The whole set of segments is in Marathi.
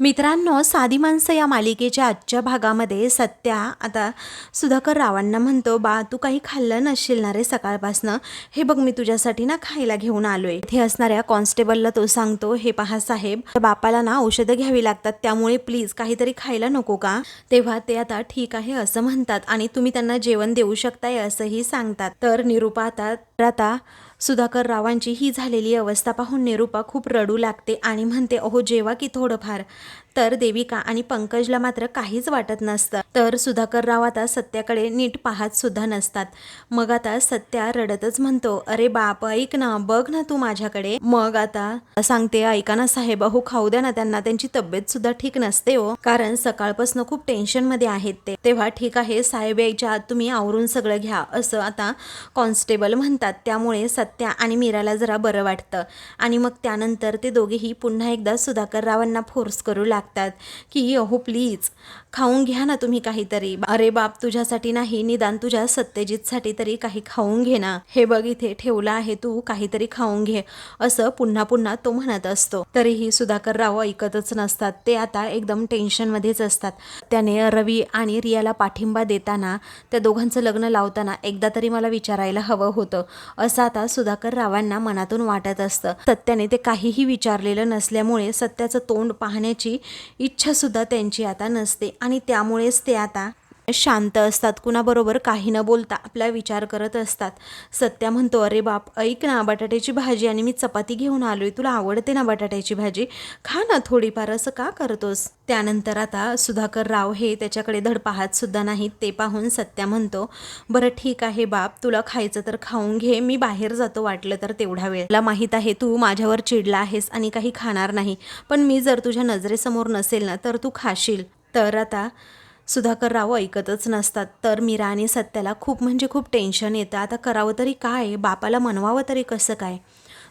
मित्रांनो साधी माणसं या मालिकेच्या आजच्या भागामध्ये सत्या आता सुधाकर रावांना म्हणतो बा तू काही खाल्लं नसशील ना रे सकाळपासनं? हे बघ मी तुझ्यासाठी ना खायला घेऊन आलोय. इथे असणाऱ्या कॉन्स्टेबलला तो सांगतो हे पहा साहेब बापाला ना औषधं घ्यावी लागतात त्यामुळे प्लीज काहीतरी खायला नको का? तेव्हा ते आता ठीक आहे असं म्हणतात आणि तुम्ही त्यांना जेवण देऊ शकताय असंही सांगतात. तर निरूपा आता आता सुधाकर रावांची ही झालेली अवस्था पाहून निरूपा खूप रडू लागते आणि म्हणते अहो जेवा की थोडंफार. तर देविका आणि पंकजला मात्र काहीच वाटत नसतं. तर सुधाकर राव आता सत्याकडे नीट पाहत सुद्धा नसतात. मग आता सत्या रडतच म्हणतो अरे बाप ऐक ना बघ ना तू माझ्याकडे. मग आता सांगते ऐका ना साहेब अहो खाऊ द्या ना त्यांना त्यांची तब्येत सुद्धा ठीक नसते हो. कारण सकाळपासून खूप टेन्शनमध्ये आहेत ते. तेव्हा ठीक आहे साहेब यायच्या आत तुम्ही आवरून सगळं घ्या असं आता कॉन्स्टेबल म्हणतात. त्यामुळे सत्या आणि मीराला जरा बरं वाटतं. आणि मग त्यानंतर ते दोघेही पुन्हा एकदा सुधाकर रावांना फोर्स करू लागतात. लागतात की अहो प्लीज खाऊन घ्या ना तुम्ही काहीतरी. अरे बाप तुझ्यासाठी नाही निदान तुझ्या सत्यजितसाठी तरी काही खाऊन घे ना. हे बघ इथे ठेवलं आहे तू काहीतरी खाऊन घे असं पुन्हा पुन्हा तो म्हणत असतो. तरीही सुधाकर राव ऐकतच नसतात. ते आता एकदम टेन्शनमध्येच असतात. त्याने रवी आणि रियाला पाठिंबा देताना त्या दोघांचं लग्न लावताना एकदा तरी मला विचारायला हवं होतं. असं आता सुधाकर रावांना मनातून वाटत असतं. सत्याने ते काहीही विचारलेलं नसल्यामुळे सत्याचं तोंड पाहण्याची इच्छा सुद्धा त्यांची आता नसते. आणि त्यामुळेच ते आता शांत असतात. कुणाबरोबर काही न बोलता आपला विचार करत असतात. सत्या म्हणतो अरे बाप ऐक ना बटाट्याची भाजी आणि मी चपाती घेऊन आलो आहे तुला आवडते ना बटाट्याची भाजी? खा ना थोडीफार असं का करतोस? त्यानंतर आता सुधाकर राव हे त्याच्याकडे धड पाहत सुद्धा नाहीत. ते पाहून सत्या म्हणतो बरं ठीक आहे बाप तुला खायचं तर खाऊन घे. मी बाहेर जातो वाटलं तर तेवढा वेळ. मला माहीत आहे तू माझ्यावर चिडला आहेस आणि काही खाणार नाही. पण मी जर तुझ्या नजरेसमोर नसेल ना तर तू खाशील. तर आता सुधाकर राव ऐकतच नसतात. तर मीरा आणि सत्याला खूप म्हणजे खूप टेन्शन येतं. आता करावं तरी काय? बापाला मनवावं तरी कसं काय?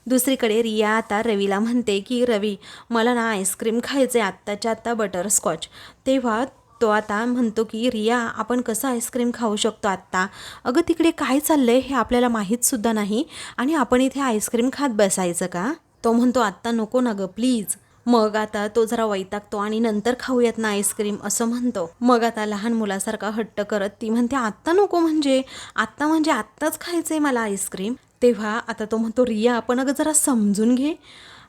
दुसरीकडे रिया आता रवीला म्हणते की रवी मला ना आईस्क्रीम खायचं आहे आत्ताच्या आत्ता बटरस्कॉच तेव्हा तो आता म्हणतो की रिया आपण कसं आईस्क्रीम खाऊ शकतो आत्ता? अगं तिकडे काय चाललं आहे हे आपल्याला माहीतसुद्धा नाही आणि आपण इथे आईस्क्रीम खात बसायचं का? तो म्हणतो आत्ता नको ना गं प्लीज मग आता तो जरा वैतागतो आणि नंतर खाऊयात ना आईस्क्रीम असं म्हणतो. मग आता लहान मुलासारखा हट्ट करत ती म्हणते आत्ता नको म्हणजे आत्ता म्हणजे आत्ताच खायचंय मला आईस्क्रीम तेव्हा आता तो म्हणतो रिया आपण अगं जरा समजून घे.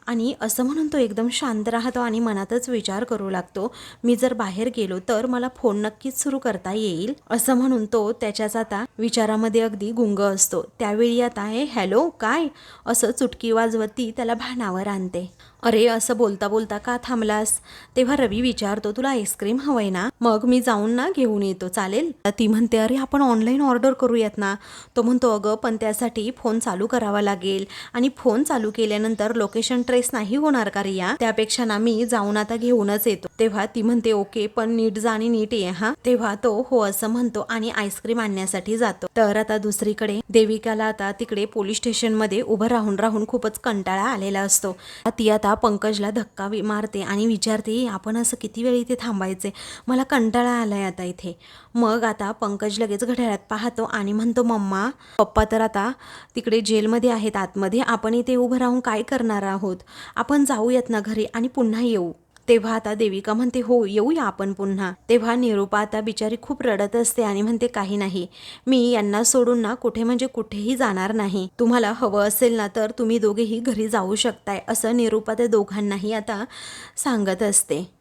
आणि असं म्हणून तो एकदम शांत राहतो आणि मनातच विचार करू लागतो मी जर बाहेर गेलो तर मला फोन नक्कीच सुरू करता येईल. असं म्हणून तो त्याच्याच आता विचारामध्ये अगदी गुंग असतो. त्यावेळी आता हे हॅलो काय? असं चुटकी वाजवत ती त्याला भानावर आणते. अरे असं बोलता बोलता का थांबलास? तेव्हा रवी विचारतो तुला आईस्क्रीम हवंय ना? मग मी जाऊन ना घेऊन येतो चालेल? ती म्हणते अरे आपण ऑनलाईन ऑर्डर करूयात ना. तो म्हणतो अगं पण त्यासाठी फोन चालू करावा लागेल. आणि फोन चालू केल्यानंतर लोकेशन ट्रेस नाही होणार का रिया? त्यापेक्षा ना मी जाऊन आता घेऊनच येतो. तेव्हा ती म्हणते ओके पण नीट जा आणि नीट ये हा? तेव्हा तो हो असं म्हणतो आणि आईस्क्रीम आणण्यासाठी जातो. तर आता दुसरीकडे देविकाला आता तिकडे पोलीस स्टेशनमध्ये उभं राहून राहून खूपच कंटाळा आलेला असतो. ती आता पंकजला धक्का वि- मारते आणि विचारते आपण असं किती वेळ इथे थांबायचे? मला कंटाळा आलाय आता इथे. मग आता पंकज लगेच घड्याळात पाहतो आणि म्हणतो मम्मा पप्पा तर आता तिकडे जेलमध्ये आहेत. आतमध्ये आपण इथे उभं राहून काय करणार आहोत? आपण जाऊयात ना घरी आणि पुन्हा येऊ. तेव्हा आता देविका म्हणते हो येऊया आपण पुन्हा. तेव्हा निरूपा आता बिचारी खूप रडत असते आणि म्हणते काही नाही. मी यांना सोडून ना कुठे म्हणजे कुठेही जाणार नाही. तुम्हाला हवं असेल ना तर तुम्ही दोघेही घरी जाऊ शकताय असं निरूपा त्या दोघांनाही आता सांगत असते.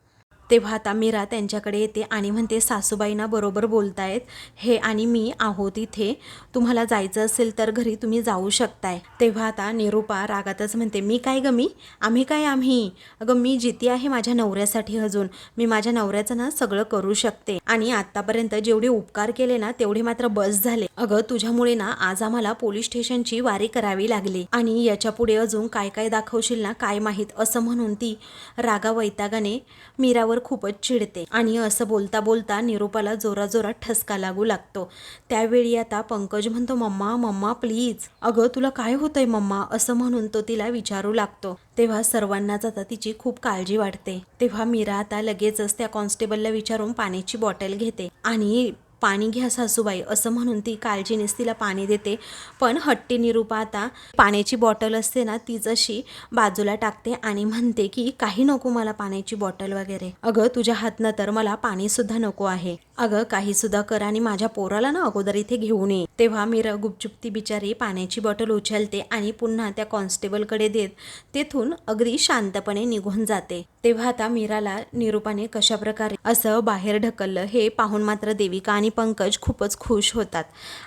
तेव्हा आता मीरा त्यांच्याकडे येते आणि म्हणते सासूबाईंना बरोबर बोलतायत. हे आणि मी आहोत इथे. तुम्हाला जायचं असेल तर घरी तुम्ही जाऊ शकताय. तेव्हा आता निरूपा रागातच म्हणते मी काय ग मी? आम्ही काय आम्ही? अगं मी जिती आहे माझ्या नवऱ्यासाठी अजून. मी माझ्या नवऱ्याचं ना सगळं करू शकते. आणि आतापर्यंत जेवढे उपकार केले ना तेवढे मात्र बस झाले. अगं तुझ्यामुळे ना आज आम्हाला पोलीस स्टेशनची वारी करावी लागली. आणि याच्यापुढे अजून काय काय दाखवशील ना काय माहीत? असं म्हणून ती रागा वैतागाने मीरावर खूपच चिडते आणि असं बोलता बोलता निरूपाला जोराजोरात ठसका लागू लागतो. त्यावेळी आता पंकज म्हणतो मम्मा मम्मा प्लीज. अगं तुला काय होतंय मम्मा? असं म्हणून तो तिला विचारू लागतो. तेव्हा सर्वांनाच आता तिची खूप काळजी वाटते. तेव्हा मीरा आता लगेचच त्या कॉन्स्टेबलला विचारून पाण्याची बॉटल घेते आणि पाणी घ्या सासूबाई असं म्हणून ती काळजीनेच तिला पाणी देते. पण हट्टी निरूपा आता पाण्याची बॉटल असते ना तीच अशी बाजूला टाकते आणि म्हणते की काही नको मला पाण्याची बॉटल वगैरे. अगं तुझ्या हातनं तर मला पाणीसुद्धा नको आहे. अगं काही सुद्धा कर आणि माझ्या पोराला ना अगोदर इथे घेऊन ये. तेव्हा मीरा गुपचुपती बिचारी पाण्याची बॉटल उचलते आणि पुन्हा त्या कॉन्स्टेबलकडे देत तेथून अगदी शांतपणे निघून जाते. तेव्हा आता मीराला निरूपाने कशा प्रकारे असं बाहेर ढकललं हे पाहून मात्र देविका आणि पंकज खूपच खुश होतात.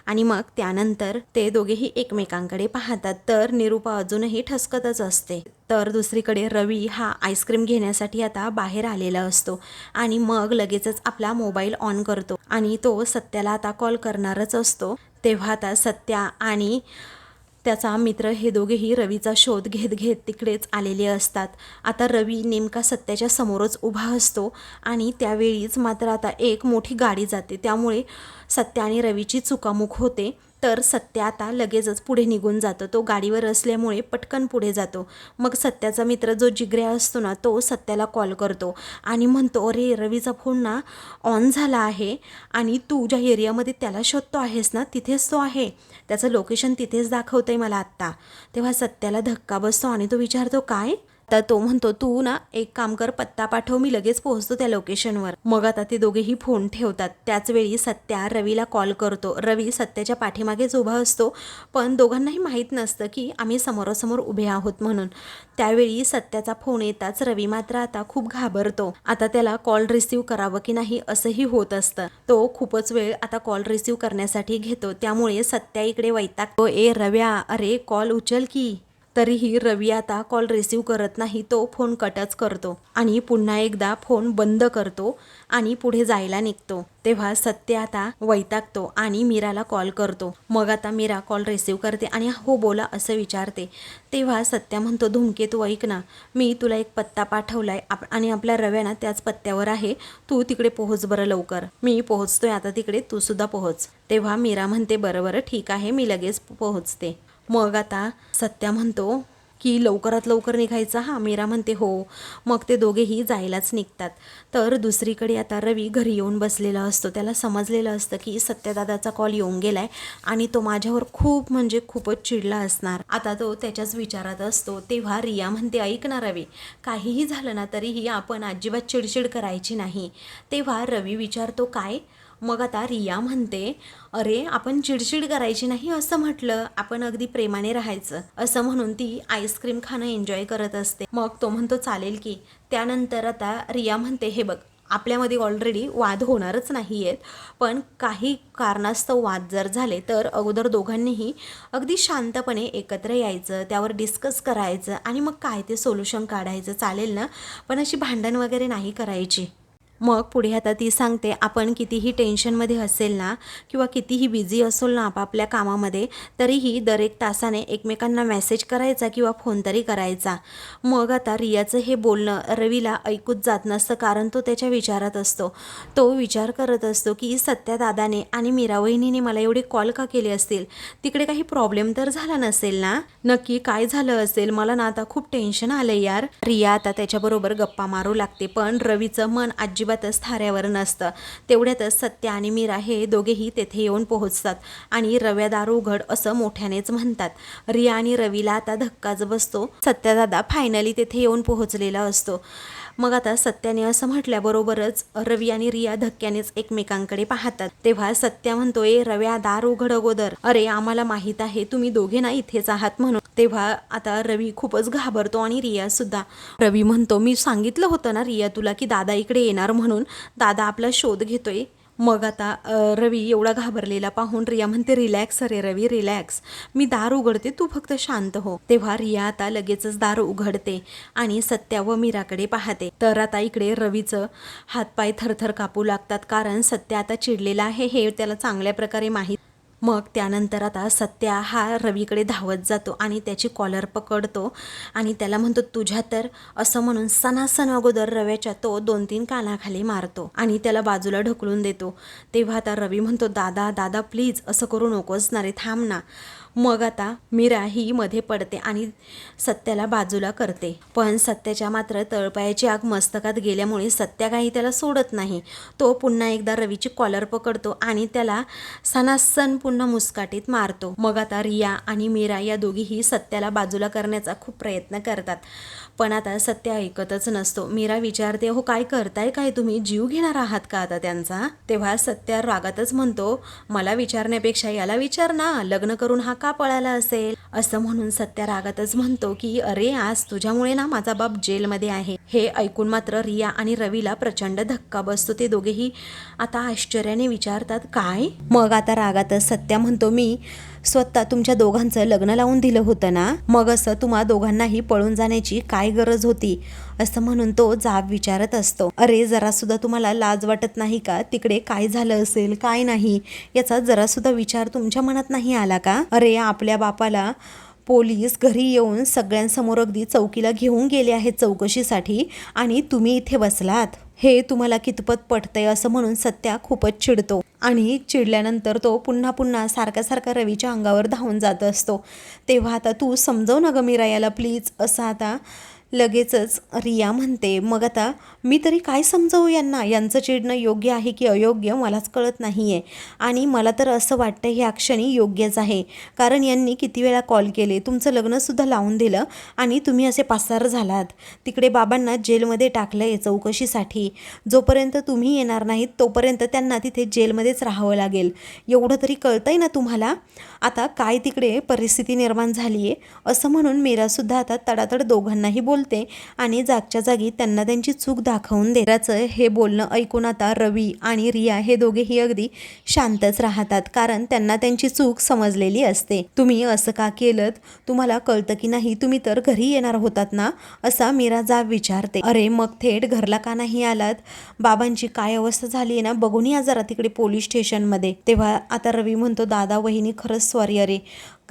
आणि मग त्यानंतर ते दोघेही एकमेकांकडे पाहतात. तर निरूपा अजूनही ठसकतच असते. तर दुसरीकडे रवी हा आईस्क्रीम घेण्यासाठी आता बाहेर आलेला असतो आणि मग लगेचच आपला मोबाईल ऑन करतो आणि तो सत्याला आता कॉल करणारच असतो. तेव्हा आता सत्या आणि त्याचा मित्र हे दोघेही रवीचा शोध घेत घेत तिकडेच आलेले असतात. आता रवी नेमका सत्याच्या समोरच उभा असतो आणि त्यावेळीच मात्र आता एक मोठी गाडी जाते. त्यामुळे सत्या आणि रवीची चुकामुक होते. तर सत्या आता लगेचच पुढे निघून जातो. तो गाडीवर असल्यामुळे पटकन पुढे जातो. मग सत्याचा मित्र जो जिगऱ्या असतो ना तो सत्याला कॉल करतो आणि म्हणतो अरे रवीचा फोन ना ऑन झाला आहे आणि तू ज्या एरियामध्ये त्याला शोधतो आहेस ना तिथेच तो आहे. त्याचं लोकेशन तिथेच दाखवतं आहे मला आत्ता. तेव्हा सत्याला धक्का बसतो आणि तो विचारतो काय? तर तो म्हणतो तू ना एक काम कर पत्ता पाठव मी लगेच पोहोचतो त्या लोकेशनवर मग आता ते दोघेही फोन ठेवतात. त्याच वेळी सत्या रवीला कॉल करतो. रवी सत्याच्या पाठीमागेच उभा असतो पण दोघांनाही माहीत नसतं की आम्ही समोरासमोर उभे आहोत म्हणून. त्यावेळी सत्याचा फोन येताच रवी मात्र आता खूप घाबरतो. आता त्याला कॉल रिसीव्ह करावं की नाही असंही होत असतं. तो खूपच वेळ आता कॉल रिसीव्ह करण्यासाठी घेतो. त्यामुळे सत्या इकडे वैतागतो. ए रव्या अरे कॉल उचल की. तरीही रवी आता कॉल रिसीव करत नाही तो फोन कटच करतो आणि पुन्हा एकदा फोन बंद करतो आणि पुढे जायला निघतो. तेव्हा सत्य आता वैतागतो आणि मीराला कॉल करतो. मग आता मीरा कॉल रिसीव करते आणि हो बोला असं विचारते. तेव्हा सत्य म्हणतो धुमके तू ऐक ना मी तुला एक पत्ता पाठवलाय. आप आणि आपल्या रव्या ना त्याच पत्त्यावर आहे. तू तिकडे पोहोच बरं लवकर. मी पोहोचतोय आता तिकडे तू सुद्धा पोहोच. तेव्हा मीरा म्हणते बरं बरं ठीक आहे मी लगेच पोहोचते. मग आता सत्या म्हणतो की लवकरात लवकर निघायचं हा मीरा म्हणते हो. मग ते दोघेही जायलाच निघतात. तर दुसरीकडे आता रवी घरी येऊन बसलेला असतो. त्याला समजलेलं असतं की सत्यदादाचा कॉल येऊन गेलाय आणि तो माझ्यावर खूप म्हणजे खूपच चिडला असणार. आता तो त्याच्याच विचारात असतो. तेव्हा रिया म्हणते ऐक ना रवी काहीही झालं ना तरीही आपण अजिबात चिडचिड करायची नाही. तेव्हा रवी विचारतो काय? मग आता रिया म्हणते अरे आपण चिडचिड करायची नाही असं म्हटलं आपण अगदी प्रेमाने राहायचं. असं म्हणून ती आईस्क्रीम खाणं एन्जॉय करत असते. मग तो म्हणतो चालेल की. त्यानंतर आता रिया म्हणते हे बघ आपल्यामध्ये ऑलरेडी वाद होणारच नाही आहेत पण काही कारणास्तव वाद जर झाले तर अगोदर दोघांनीही अगदी शांतपणे एकत्र यायचं त्यावर डिस्कस करायचं आणि मग काय ते सोल्युशन काढायचं चालेल ना? पण अशी भांडण वगैरे नाही करायची. मग पुढे आता ती सांगते आपण कितीही टेन्शनमध्ये असेल ना किंवा कितीही बिझी असेल ना आपापल्या कामामध्ये तरीही दर एक तासाने एकमेकांना मेसेज करायचा किंवा फोन तरी करायचा. मग आता रियाचं हे बोलणं रवीला ऐकूच जात नसतं कारण तो त्याच्या विचारात असतो. तो विचार करत असतो की सत्या दादाने आणि मीरा वहिनीने मला एवढे कॉल का केले असतील? तिकडे काही प्रॉब्लेम तर झाला नसेल ना? नक्की काय झालं असेल? मला ना आता खूप टेन्शन आलं यार. रिया आता त्याच्याबरोबर गप्पा मारू लागते पण रवीचं मन अजिबातच थाऱ्यावर नसतं. तेवढ्यातच सत्य आणि मीरा हे दोघेही तेथे येऊन पोहोचतात आणि रव्यादार उघड असं मोठ्यानेच म्हणतात. रिया आणि रवीला आता धक्काच बसतो. सत्यदादा फायनली तेथे येऊन पोहोचलेला असतो. मग आता सत्याने असं म्हटल्याबरोबरच रवी आणि रिया धक्क्यानेच एकमेकांकडे पाहतात. तेव्हा सत्या म्हणतोय रव्या दार उघड अगोदर. अरे आम्हाला माहीत आहे तुम्ही दोघे ना इथेच आहात म्हणून. तेव्हा आता रवी खूपच घाबरतो आणि रिया सुद्धा. रवी म्हणतो मी सांगितलं होतं ना रिया तुला की दादा इकडे येणार म्हणून. दादा आपला शोध घेतोय. मग आता रवी एवढा घाबरलेला पाहून रिया म्हणते रिलॅक्स अरे रवी रिलॅक्स. मी दार उघडते तू फक्त शांत हो. तेव्हा रिया आता लगेचच दार उघडते आणि सत्या व मीराकडे पाहते. तर आता इकडे रवीचं हातपाय थरथर कापू लागतात कारण सत्या आता चिडलेला आहे हे त्याला चांगल्या प्रकारे माहीत मग त्यानंतर आता सत्या हा रवीकडे धावत जातो आणि त्याची कॉलर पकडतो. आणि त्याला म्हणतो तुझ्या तर असं म्हणून सणासण अगोदर रव्याच्या तो दोन तीन कानाखाली मारतो आणि त्याला बाजूला ढकलून देतो. तेव्हा आता रवी म्हणतो दादा दादा प्लीज असं करू नकोच ना रे थांब ना. मग आता मीरा ही मध्ये पडते आणि सत्याला बाजूला करते. पण सत्याच्या मात्र तळपायाची आग मस्तकात गेल्यामुळे सत्या काही त्याला सोडत नाही. तो पुन्हा एकदा रवीची कॉलर पकडतो आणि त्याला सणासण पुन्हा मुस्काटीत मारतो. मग आता रिया आणि मीरा या दोघीही सत्याला बाजूला करण्याचा खूप प्रयत्न करतात. पण आता सत्य ऐकतच नसतो. मीरा विचारते हो काय करताय? काय तुम्ही? जीव घेणार आहात का आता त्यांचा? तेव्हा सत्या रागातच म्हणतो मला विचारण्यापेक्षा याला विचार ना. लग्न करून हा का पळाला असेल. असं म्हणून सत्या रागातच म्हणतो की अरे आज तुझ्यामुळे ना माझा बाप जेलमध्ये आहे. हे ऐकून मात्र रिया आणि रवीला प्रचंड धक्का बसतो ते दोघेही. आता आश्चर्याने विचारतात काय? मग आता रागातच सत्या म्हणतो मी स्वतः तुमच्या दोघांचं लग्न लावून दिलं होतं ना? मग असं तुम्हा दोघांनाही पळून जाण्याची काय गरज होती? असं म्हणून तो जाब विचारत असतो. अरे जरा सुद्धा तुम्हाला लाज वाटत नाही का? तिकडे काय झालं असेल काय नाही? याचा जरा सुद्धा विचार तुमच्या मनात नाही आला का? अरे आपल्या बापाला पोलीस घरी येऊन सगळ्यांसमोर अगदी चौकीला घेऊन गेले आहेत चौकशीसाठी आणि तुम्ही इथे बसलात. हे तुम्हाला कितपत पटतंय असं म्हणून सत्या खूपच चिडतो. आणि चिडल्यानंतर तो पुन्हा पुन्हा सारखा सारखा रवीच्या अंगावर धावून जात असतो. तेव्हा आता तू समजव ना ग मीरा याला प्लीज असं आता लगेचच रिया म्हणते मग आता मी तरी काय समजावू यांना? यांचं चिडणं योग्य आहे की अयोग्य? मलाच कळत नाही आहे आणि मला तर असं वाटतं ह्या क्षणी योग्यच आहे. कारण यांनी किती वेळा कॉल केले तुमचं लग्नसुद्धा लावून दिलं आणि तुम्ही असे पासार झालात. तिकडे बाबांना जेलमध्ये टाकलं आहे चौकशीसाठी. जोपर्यंत तुम्ही येणार नाहीत तोपर्यंत त्यांना तिथे जेलमध्येच राहावं लागेल. एवढं तरी कळतंय ना तुम्हाला? आता काय तिकडे परिस्थिती निर्माण झाली आहे असं म्हणून मीरासुद्धा आता तडातड दोघांनाही बोलते आणि जागच्या जागी त्यांना त्यांची चूक दाखवून देण्याचं हे बोलणं ऐकून आता रवी आणि रिया हे दोघेही अगदी शांतच राहतात कारण त्यांना त्यांची चूक समजलेली असते. तुम्ही असं का केलं तुम्हाला कळतं की नाही तुम्ही तर घरी येणार होतात ना? असा मीरा जाब विचारते. अरे मग थेट घरला का नाही आलात? बाबांची काय अवस्था झाली आहे ना? बघून या जरा तिकडे पोलीस स्टेशनमध्ये. तेव्हा आता रवी म्हणतो दादा वहिनी खरंच सॉरी अरे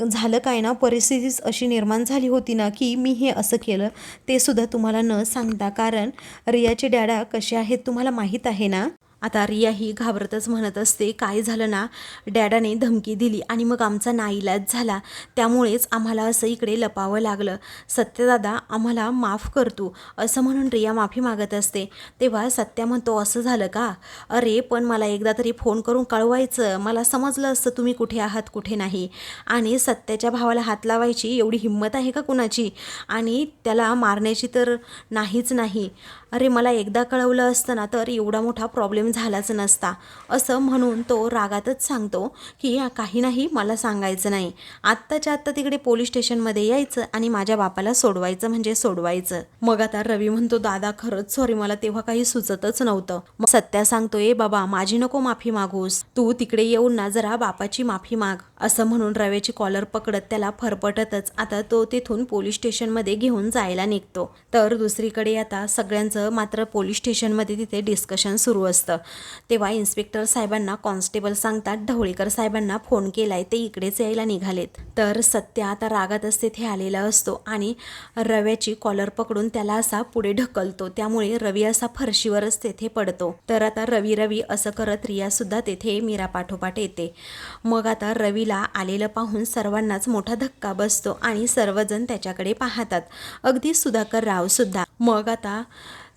झालं काय ना? परिस्थितीच अशी निर्माण झाली होती ना की मी हे असं केलं. ते सुद्धा तुम्हाला न सांगता कारण रियाचे डॅडा कसे आहेत तुम्हाला माहीत आहे ना? आता रिया ही घाबरतच म्हणत असते काय झालं ना? डॅडाने धमकी दिली आणि मग आमचा नाईलाज झाला. त्यामुळेच आम्हाला असं इकडे लपावं लागलं. सत्यदादा आम्हाला माफ करतो असं म्हणून रिया माफी मागत असते. तेव्हा सत्या म्हणतो असं झालं का? अरे पण मला एकदा तरी फोन करून कळवायचं. मला समजलं असतं तुम्ही कुठे आहात कुठे नाही. आणि सत्याच्या भावाला हात लावायची एवढी हिंमत आहे का कुणाची? आणि त्याला मारण्याची तर नाहीच नाही. अरे मला एकदा कळवलं असतं ना तर एवढा मोठा प्रॉब्लेम झालाच नसता. असं म्हणून तो रागातच सांगतो की "या काही नाही मला सांगायचं नाही. आत्ताच्या आत्ता तिकडे पोलीस स्टेशनमध्ये यायचं आणि माझ्या बापाला सोडवायचं म्हणजे सोडवायचं. मग आता रवी म्हणतो दादा खरंच सॉरी मला तेव्हा काही सुचतच नव्हतं. मग सत्या सांगतो ए बाबा माझी नको माफी मागूस. तू तिकडे येऊन ना जरा बापाची माफी माग. असं म्हणून रवेची कॉलर पकडत त्याला फरफटतच आता तो तिथून पोलीस स्टेशनमध्ये घेऊन जायला निघतो. तर दुसरीकडे आता सगळ्यांचं मात्र पोलीस स्टेशनमध्ये तिथे डिस्कशन सुरू असतं. तेव्हा इन्स्पेक्टर साहेबांना कॉन्स्टेबल सांगतात ढवळीकर साहेबांना फोन केलाय ते इकडेच यायला निघालेत. तर सत्य आता रागातच तिथे आलेला असतो आणि रव्याची कॉलर पकडून त्याला असा पुढे ढकलतो. त्यामुळे रवी असा फरशीवरच तेथे पडतो. तर आता रवी रवी असं करत रिया सुद्धा तेथे मीरा पाठोपाठ येते. मग आता रवी रवीला आलेलं पाहून सर्वांनाच मोठा धक्का बसतो आणि सर्वजण त्याच्याकडे पाहतात. अगदी सुधाकर रावसुद्धा मग आता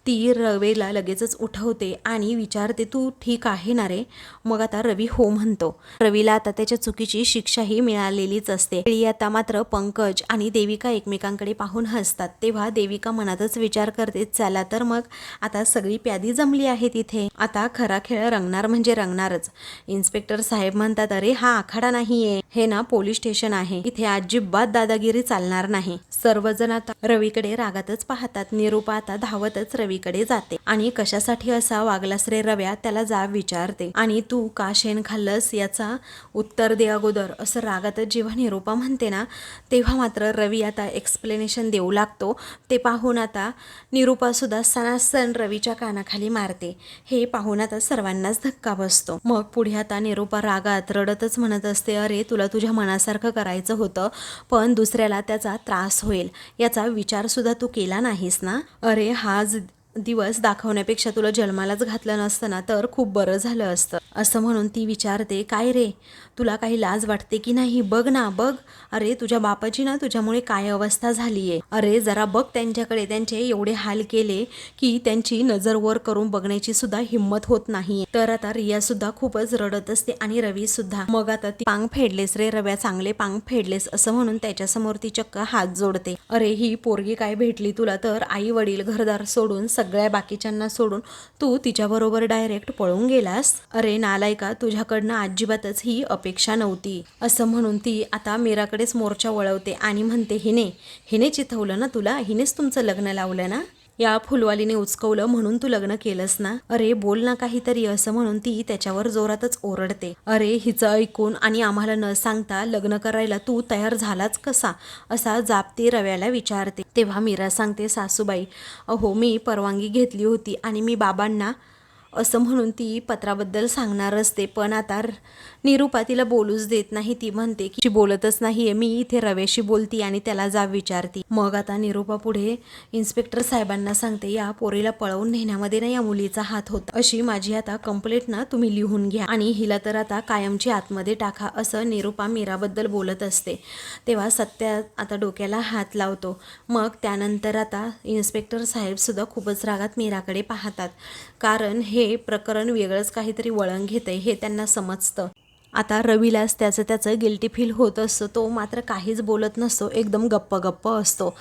ती रवेला लगेचच उठवते आणि विचारते तू ठीक आहे ना रे? मग आता रवी हो म्हणतो. रवीला आता त्याच्या चुकीची शिक्षाही मिळालेलीच असते. आता मात्र पंकज आणि देविका एकमेकांकडे पाहून हसतात. तेव्हा देविका मनातच विचार करते चला तर मग आता सगळी प्यादी जमली आहे तिथे आता खरा खेळ रंगणार म्हणजे रंगणारच. इन्स्पेक्टर साहेब म्हणतात अरे हा आखाडा नाहीये. हे ना पोलीस स्टेशन आहे. इथे अजिबात दादागिरी चालणार नाही. सर्वजण आता रवीकडे रागातच पाहतात. निरूपा आता धावतच रवी रवीकडे जाते आणि कशासाठी असा वागलास रे रव्या त्याला जाब विचारते. आणि तू का शेण खाल्लंस याचा उत्तर दे अगोदर. असं रागातच जेव्हा निरूपा म्हणते ना तेव्हा मात्र रवी आता एक्सप्लेनेशन देऊ लागतो. ते पाहून आता निरूपा सुद्धा सणासण रवीच्या कानाखाली मारते. हे पाहून आता सर्वांनाच धक्का बसतो. मग पुढे आता निरूपा रागात रडतच म्हणत असते अरे तुला तुझ्या मनासारखं करायचं होतं पण दुसऱ्याला त्याचा त्रास होईल. याचा विचार सुद्धा तू केला नाहीस ना? अरे हाच दिवस दाखवण्यापेक्षा तुला जन्मालाच घातलं नसतं ना तर खूप बरं झालं असतं. असं म्हणून ती विचारते काय रे? तुला काही लाज वाटते की नाही? बघ ना बघ. अरे तुझ्या बापाची ना तुझ्यामुळे काय अवस्था झाली आहे अरे जरा बघ त्यांच्याकडे. त्यांचे एवढे हाल केले की त्यांची नजर वर करून बघण्याची सुद्धा हिंमत होत नाही तर आता रिया सुद्धा खूपच रडत असते आणि रवी सुद्धा. मग आता ती पांग फेडलेस रे रव्या चांगले पांग फेडलेस असं म्हणून त्याच्यासमोर ती चक्क हात जोडते. अरे ही पोरगी काय भेटली तुला? तर आई वडील घरदार सोडून सगळ्या बाकीच्यांना सोडून तू तिच्याबरोबर डायरेक्ट पळून गेलास? अरे नालायका तुझ्याकडनं अजिबातच ही अपेक्षा नव्हती. असं म्हणून ती आता मीराकडेच मोर्चा वळवते आणि म्हणते हिने हिने चिथवलं ना तुला? हिनेच तुमचं लग्न लावलं ना? या फुलवालीने उचकवलं म्हणून तू लग्न केलंस ना? अरे बोल ना काहीतरी असं म्हणून ती त्याच्यावर जोरातच ओरडते. अरे हिचं ऐकून आणि आम्हाला न सांगता लग्न करायला तू तयार झालाच कसा? असा जापती रव्याला विचारते. तेव्हा मीरा सांगते सासूबाई अहो मी परवानगी घेतली होती आणि मी बाबांना असं म्हणून ती पत्राबद्दल सांगणार असते पण आता निरूपा तिला बोलूच देत नाही. ती म्हणते की बोलतच नाहीये. मी इथे रव्याशी बोलती आणि त्याला जाब विचारती. मग आता निरूपा पुढे इन्स्पेक्टर साहेबांना सांगते या पोरीला पळवून नेण्यामध्ये ना या मुलीचा हात होता. अशी माझी आता कंप्लेंट ना तुम्ही लिहून घ्या. आणि हिला तर आता कायमची आतमध्ये टाका असं निरूपा मीराबद्दल बोलत असते. तेव्हा सत्या आता डोक्याला हात लावतो. मग त्यानंतर आता इन्स्पेक्टर साहेबसुद्धा खूपच रागात मीराकडे पाहतात. कारण हे प्रकरण वेगळंच काहीतरी वळण घेतंय हे त्यांना समजतं. आता रवीलाच त्याचं त्याचं गिल्टी फील होत असतो. तो मात्र काहीच बोलत नसतो. एकदम गप्प गप्प असतो.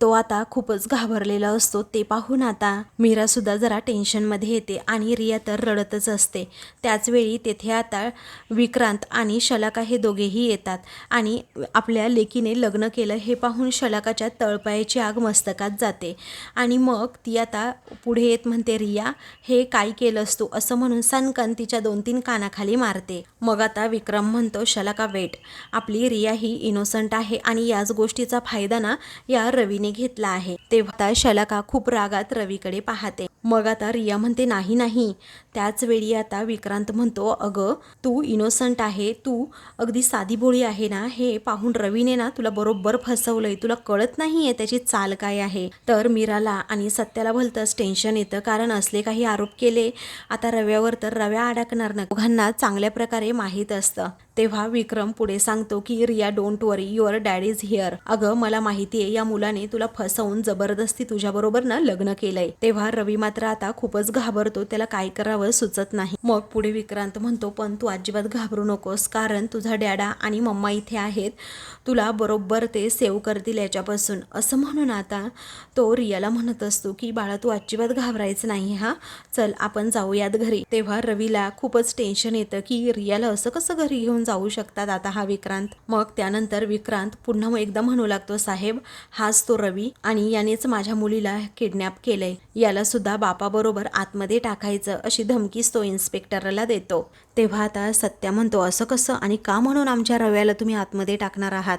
तो आता खूपच घाबरलेला असतो ते पाहून आता मीरासुद्धा जरा टेन्शनमध्ये येते आणि रिया तर रडतच असते. त्याचवेळी तेथे आता विक्रांत आणि शलाका हे दोघेही येतात आणि आपल्या लेकीने लग्न केलं हे पाहून शलाकाच्या तळपायाची आग मस्तकात जाते. आणि मग ती आता पुढे येत म्हणते रिया हे काय केलं असतो असं म्हणून सनकन तिच्या दोन तीन कानाखाली मारते. मग आता विक्रम म्हणतो शलाका वेट. आपली रिया ही इनोसंट आहे आणि याच गोष्टीचा फायदा ना या रवीने घेतला आहे. तेव्हा शलाका खूप रागात रवीकडे पाहते. मग आता रिया म्हणते नाही नाही. त्याच वेळी आता विक्रांत म्हणतो अगं तू इनोसंट आहे. तू अगदी साधी बोळी आहे ना. हे पाहून रवीने ना तुला बरोबर फसवलंय. तुला कळत नाही आहे त्याची चाल काय आहे. तर मीराला आणि सत्याला भलतंच टेन्शन येतं. कारण असले काही आरोप केले आता रव्यावर तर रव्या अडकणार ना. दोघांना चांगल्या प्रकारे माहीत असतं. तेव्हा विक्रम पुढे सांगतो की Riya don't worry your dad is here अगं मला माहिती आहे या मुलाने तुला फसवून जबरदस्ती तुझ्याबरोबर ना लग्न केलंय. तेव्हा रवी मात्र आता खूपच घाबरतो. त्याला काय करावं सुचत नाही. मग पुढे विक्रांत म्हणतो पण तू अजिबात घाबरू नकोस. कारण तुझा डॅडा आणि मम्मा इथे आहेत. तुला बरोबर ते सेव्ह करतील याच्यापासून. असं म्हणून आता तो रियाला म्हणत असतो की बाळा तू अजिबात घाबरायचं नाही हा. चल आपण जाऊयात घरी. तेव्हा रवीला खूपच टेन्शन येतं की रियाला असं कसं घरी घेऊन जाऊ शकतात आता हा विक्रांत? मग त्यानंतर विक्रांत पुन्हा मग एकदा म्हणू लागतो साहेब हाच तो रवी आणि यानेच माझ्या मुलीला किडनॅप केलंय. याला सुद्धा बापाबरोबर आतमध्ये टाकायचं अशी धमकीच तो इन्स्पेक्टरला देतो. तेव्हा आता सत्या म्हणतो असं कसं आणि का म्हणून आमच्या रव्याला तुम्ही आतमध्ये टाकणार आहात?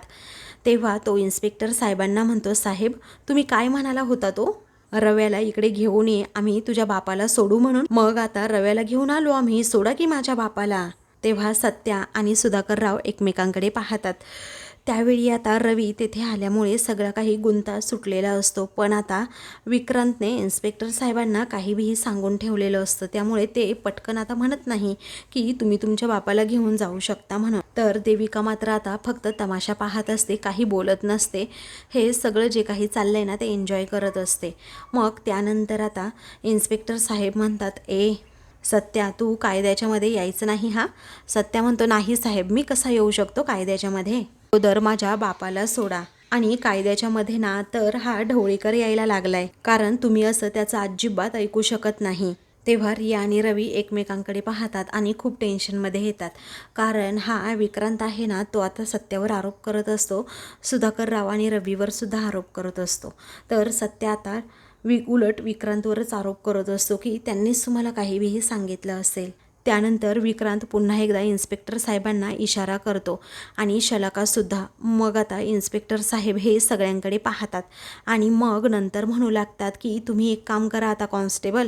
तेव्हा तो इन्स्पेक्टर साहेबांना म्हणतो साहेब तुम्ही काय म्हणाला होता तो? रव्याला इकडे घेऊन ये आम्ही तुझ्या बापाला सोडू म्हणून. मग आता रव्याला घेऊन आलो आम्ही सोडा की माझ्या बापाला? तेव्हा सत्या आणि सुधाकरराव एकमेकांकडे पाहतात. त्यावेळी आता रवी तेथे आल्यामुळे सगळा काही गुंता सुटलेला असतो. पण आता विक्रांतने इन्स्पेक्टर साहेबांना काहीही सांगून ठेवलेलं असतं. त्यामुळे ते पटकन आता म्हणत नाही की तुम्ही तुमच्या बापाला घेऊन जाऊ शकता म्हणून. तर देविका मात्र आता फक्त तमाशा पाहत असते काही बोलत नसते. हे सगळं जे काही चाललंय ना ते एन्जॉय करत असते. मग त्यानंतर आता इन्स्पेक्टर साहेब म्हणतात ए सत्या तू कायद्याच्यामध्ये यायचं नाही हा. सत्या म्हणतो नाही साहेब मी कसा येऊ शकतो कायद्याच्यामध्ये? तो दर माझ्या बापाला सोडा. आणि कायद्याच्या मध्ये ना तर हा ढवळीकर यायला लागलाय. कारण तुम्ही असं त्याचं अजिबात ऐकू शकत नाही. तेव्हा रिया आणि रवी एकमेकांकडे पाहतात आणि खूप टेन्शनमध्ये येतात. कारण हा विक्रांत आहे ना तो आता सत्यावर आरोप करत असतो. सुधाकर राव आणि रवीवर सुद्धा आरोप करत असतो. तर सत्य आता वि उलट विक्रांतवरच आरोप करत असतो की त्यांनीच तुम्हाला काहीही सांगितलं असेल. त्यानंतर विक्रांत पुन्हा एकदा इन्स्पेक्टर साहेबांना इशारा करतो आणि शलाकासुद्धा. मग आता इन्स्पेक्टर साहेब हे सगळ्यांकडे पाहतात आणि मग नंतर म्हणू लागतात की तुम्ही एक काम करा आता कॉन्स्टेबल.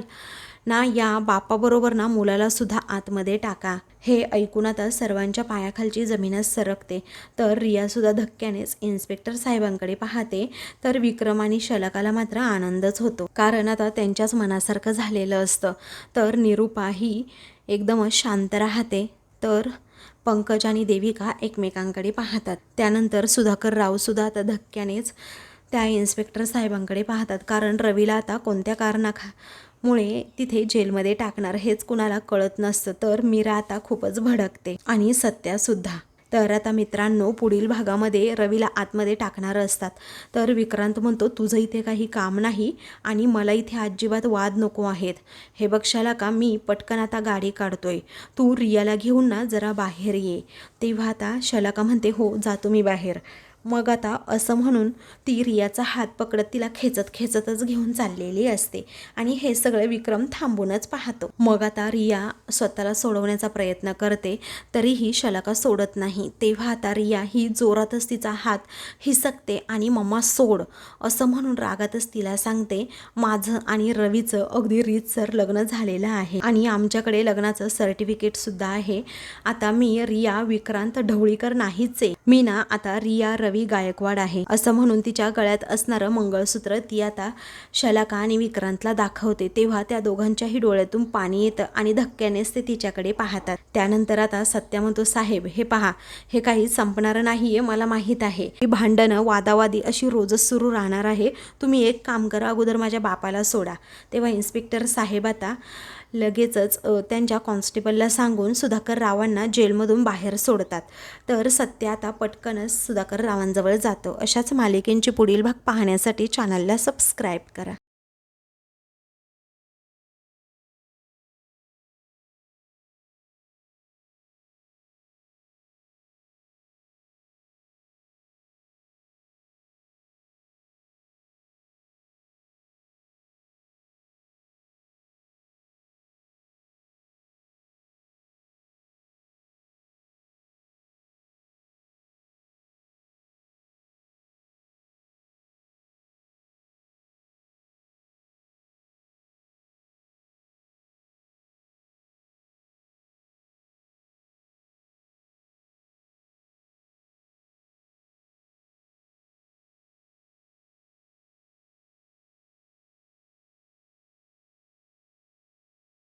ना या बापाबरोबर ना मुलाला सुद्धा आतमध्ये टाका. हे ऐकून आता सर्वांच्या पायाखालची जमीनच सरकते. तर रियासुद्धा धक्क्यानेच इन्स्पेक्टर साहेबांकडे पाहते. तर विक्रम आणि शलकाला मात्र आनंदच होतो. कारण आता त्यांच्याच मनासारखं झालेलं असतं. तर निरूपा ही एकदमच शांत राहते. तर पंकज आणि देविका एकमेकांकडे पाहतात. त्यानंतर सुधाकर रावसुद्धा आता धक्क्यानेच त्या इन्स्पेक्टर साहेबांकडे पाहतात. कारण रवीला आता कोणत्या कारणाखा मुळे तिथे जेलमध्ये टाकणार हेच कुणाला कळत नसतं तर मीरा आता खूपच भडकते. आणि सत्यासुद्धा तर आता मित्रांनो पुढील भागामध्ये रवीला आतमध्ये टाकणार असतात. तर विक्रांत म्हणतो तुझं इथे काही काम नाही आणि मला इथे अजिबात वाद नको आहेत. हे बक्षाला का? मी पटकन आता गाडी काढतोय. तू रियाला घेऊन ना जरा बाहेर ये. तेव्हा आता शलाका म्हणते हो जातो मी बाहेर. मग आता असं म्हणून ती रियाचा हात पकडत तिला खेचत खेचतच घेऊन चाललेली असते आणि हे सगळे विक्रम थांबूनच पाहतो. मग आता रिया स्वतःला सोडवण्याचा प्रयत्न करते तरीही शलाका सोडत नाही. तेव्हा आता रिया ही जोरातच तिचा हात हिसकते आणि मम्मा सोड. असं म्हणून रागातच तिला सांगते माझं आणि रवीचं अगदी रीतसर लग्न झालेलं आहे आणि आमच्याकडे लग्नाचं सर्टिफिकेट सुद्धा आहे. आता मी रिया विक्रांत ढवळीकर नाहीच आहे. मी ना आता रिया रवी गायकवाड आहे. असं म्हणून तिच्या गळ्यात असणारं मंगळसूत्र ती आता शलाका आणि विक्रांतला दाखवते. तेव्हा त्या दोघांच्याही डोळ्यातून पाणी येतं आणि धक्क्यानेच ते तिच्याकडे पाहतात. त्यानंतर आता सत्या म्हणतो साहेब हे पहा हे काही संपणारं नाहीये मला माहीत आहे. ही भांडणं वादावादी अशी रोजच सुरू राहणार आहे. तुम्ही एक काम करा अगोदर माझ्या बापाला सोडा. तेव्हा इन्स्पेक्टर साहेब आता लगेचच त्यांच्या कॉन्स्टेबलला सांगून सुधाकर रावांना जेलमधून बाहेर सोडतात. तर सत्य आता पटकनच सुधाकर रावांजवळ जातो. अशाच मालिकेंची पुढील भाग पाहण्यासाठी चॅनलला सबस्क्राईब करा.